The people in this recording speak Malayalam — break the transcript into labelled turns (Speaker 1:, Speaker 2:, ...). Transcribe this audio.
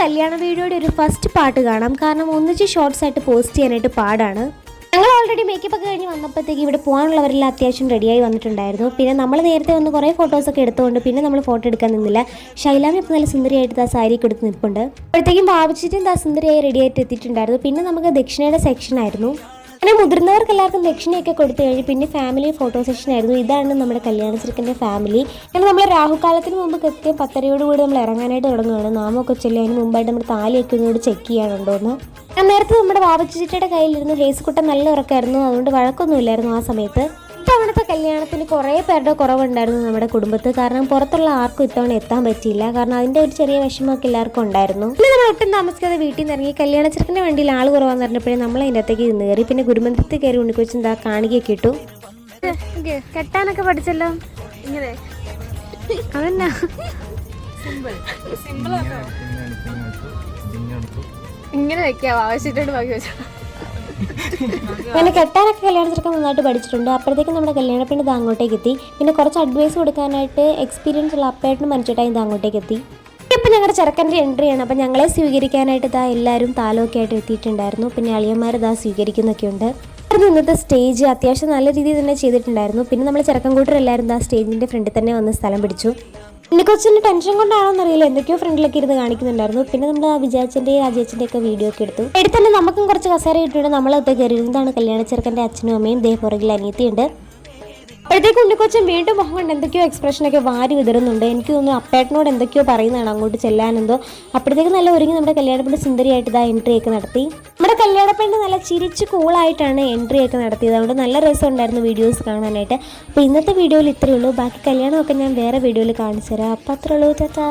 Speaker 1: കല്യാണ വീഡിയോയുടെ ഒരു ഫസ്റ്റ് പാട്ട് കാണാം. കാരണം ഒന്നിച്ച് ഷോർട്സ് ആയിട്ട് പോസ്റ്റ് ചെയ്യാനായിട്ട് പാടാണ്. ഞങ്ങൾ ഓൾറെഡി മേക്കപ്പ് ഒക്കെ കഴിഞ്ഞ് വന്നപ്പോഴത്തേക്ക് ഇവിടെ പോകാനുള്ളവരെല്ലാം അത്യാവശ്യം റെഡിയായി വന്നിട്ടുണ്ടായിരുന്നു. പിന്നെ നമ്മൾ നേരത്തെ വന്ന് കുറേ ഫോട്ടോസൊക്കെ എടുത്തുകൊണ്ട് പിന്നെ നമ്മൾ ഫോട്ടോ എടുക്കാൻ നിന്നില്ല. ശൈലാമി ഇപ്പോൾ നല്ല സുന്ദരിയായിട്ട് ആ സാരി കൊടുത്ത് നിൽപ്പുണ്ട്. അപ്പോഴത്തേക്കും ബാബുച്ചിട്ടും ആ സുന്ദരിയായി റെഡിയായിട്ട് എത്തിയിട്ടുണ്ടായിരുന്നു. പിന്നെ നമുക്ക് ദക്ഷിണയുടെ സെക്ഷൻ ആയിരുന്നു. അങ്ങനെ മുതിർന്നവർക്ക് എല്ലാവർക്കും ദക്ഷിണയൊക്കെ കൊടുത്തു കഴിഞ്ഞ് പിന്നെ ഫാമിലി ഫോട്ടോ സെഷൻ ആയിരുന്നു. ഇതാണ് നമ്മുടെ കല്യാണ ചെറുക്കന്റെ ഫാമിലി അങ്ങനെ നമ്മൾ രാഹുകാലത്തിന് മുമ്പ് കൃത്യം പത്തരയോട് കൂടി നമ്മൾ ഇറങ്ങാനായിട്ട് തുടങ്ങുകയാണ് നാമൊക്കെ ചൊല്ലി അതിന് മുമ്പായിട്ട് നമ്മുടെ താലിയൊക്കെ ഒന്നുകൂടി ചെക്ക് ചെയ്യാനുണ്ടോ എന്ന്. നേരത്തെ നമ്മുടെ വാവച്ചിട്ടയുടെ കയ്യിലിരുന്ന് ഹേസുക്കുട്ടൻ നല്ല ഉറക്കമായിരുന്നു അതുകൊണ്ട് വഴക്കൊന്നുമില്ലായിരുന്നു ആ സമയത്ത്. ഇത്തവണത്തെ കല്യാണത്തിന് കുറേ പേരുടെ കുറവുണ്ടായിരുന്നു നമ്മുടെ കുടുംബത്ത് കാരണം പുറത്തുള്ള ആർക്കും ഇത്തവണ എത്താൻ പറ്റിയില്ല. കാരണം അതിന്റെ ഒരു ചെറിയ വിഷമമൊക്കെ എല്ലാവർക്കും ഉണ്ടായിരുന്നു. പിന്നെ നമ്മൾ ഒട്ടും താമസിക്കാതെ വീട്ടിൽ നിന്ന് ഇറങ്ങി കല്യാണ ചെറുക്കന്റെ വണ്ടിയിൽ ആൾ കുറവാന്ന് പറഞ്ഞപ്പോഴേ നമ്മൾ അതിന്റെ അകത്തേക്ക് നിന്ന് കയറി. പിന്നെ ഗുരുമന്ദിരത്തിൽ കയറി ഉണ്ണിക്കൊച്ചും എന്താ കാണുകയൊക്കെ ഇട്ടു. കെട്ടാനൊക്കെ പഠിച്ചല്ലോ?
Speaker 2: ഇങ്ങനെ.
Speaker 1: വെക്കാവോ
Speaker 2: ഇങ്ങനെ വെക്കാം ആവശ്യമായിട്ട് ബാക്കി വെച്ചാൽ
Speaker 1: അങ്ങനെ കെട്ടാനൊക്കെ കല്യാണ ചെറുക്കൻ നന്നായിട്ട് പഠിച്ചിട്ടുണ്ട്. അപ്പോഴത്തേക്കും നമ്മുടെ കല്യാണ പെണ്ണ് ഇത് അങ്ങോട്ടേക്ക് എത്തി. പിന്നെ കുറച്ച് അഡ്വൈസ് കൊടുക്കാനായിട്ട് എക്സ്പീരിയൻസ് ഉള്ള അപ്പേട്ടനും മനുഷ്യട്ടായി ഇത് അങ്ങോട്ടേക്ക് എത്തി. ഇപ്പം ഞങ്ങളുടെ ചെറുക്കന്റെ എൻട്രി ആണ്. അപ്പം ഞങ്ങളെ സ്വീകരിക്കാനായിട്ട് ഇതാ എല്ലാവരും താലമൊക്കെ ആയിട്ട് എത്തിയിട്ടുണ്ടായിരുന്നു. പിന്നെ അളിയന്മാർ ഇതാ സ്വീകരിക്കുന്നൊക്കെ ഉണ്ട് ആയിരുന്നു ഇന്നത്തെ സ്റ്റേജ് അത്യാവശ്യം നല്ല രീതിയിൽ തന്നെ ചെയ്തിട്ടുണ്ടായിരുന്നു. പിന്നെ നമ്മൾ ചെറുക്കൻ കൂട്ടർ എല്ലാവരും ഇതാ സ്റ്റേജിന്റെ ഫ്രണ്ടിൽ തന്നെ വന്ന് സ്ഥലം പിടിച്ചു. പിന്നെ കൊച്ചിന്റെ ടെൻഷൻ കൊണ്ടാണോന്ന് എന്നറിയില്ല എന്തൊക്കെയോ ഫ്രണ്ടിലൊക്കെ ഇരുന്ന് കാണിക്കുന്നുണ്ടായിരുന്നു. പിന്നെ നമ്മൾ ആ വിജയച്ചന്റെയും രാജേച്ചിന്റെ ഒക്കെ വീഡിയോ ഒക്കെ എടുത്തു. എടുത്തന്നെ നമുക്കും കുറച്ച് കസേര കിട്ടിയിട്ടുണ്ട് കയറി ഇരുന്നതാണ് കല്യാണ ചെറുക്കന്റെ അച്ഛനും അമ്മയും ദേ പുറകിൽ അനിയത്തിയുണ്ട്. അപ്പോഴത്തേക്ക് ഉണ്ണിക്കൊച്ചൻ വീണ്ടും മുഖം കൊണ്ട് എന്തൊക്കെയോ എക്സ്പ്രഷനൊക്കെ വാരി വിതറുന്നുണ്ട്. എനിക്ക് തോന്നുന്നു അപ്പേട്ടനോട് എന്തൊക്കെയോ പറയുന്നതാണ് അങ്ങോട്ട് ചെല്ലാനെന്തോ. അപ്പോഴത്തേക്ക് നല്ല ഒരുങ്ങി നമ്മുടെ കല്യാണപ്പെണ്ണ് സുന്ദരിയായിട്ട് ഇതാ എൻട്രി ഒക്കെ നടത്തി. നമ്മുടെ കല്യാണപ്പെണ്ണ് നല്ല ചിരിച്ച് കൂളായിട്ടാണ് എൻട്രി ഒക്കെ നടത്തിയത്. അതുകൊണ്ട് നല്ല രസമുണ്ടായിരുന്നു വീഡിയോസ് കാണാനായിട്ട്. അപ്പോൾ ഇന്നത്തെ വീഡിയോയിൽ ഇത്രയേ ഉള്ളൂ. ബാക്കി കല്യാണമൊക്കെ ഞാൻ വേറെ വീഡിയോയിൽ കാണിച്ചു തരാം അപ്പോൾ അത്രേ ഉള്ളൂ. ചേട്ടാ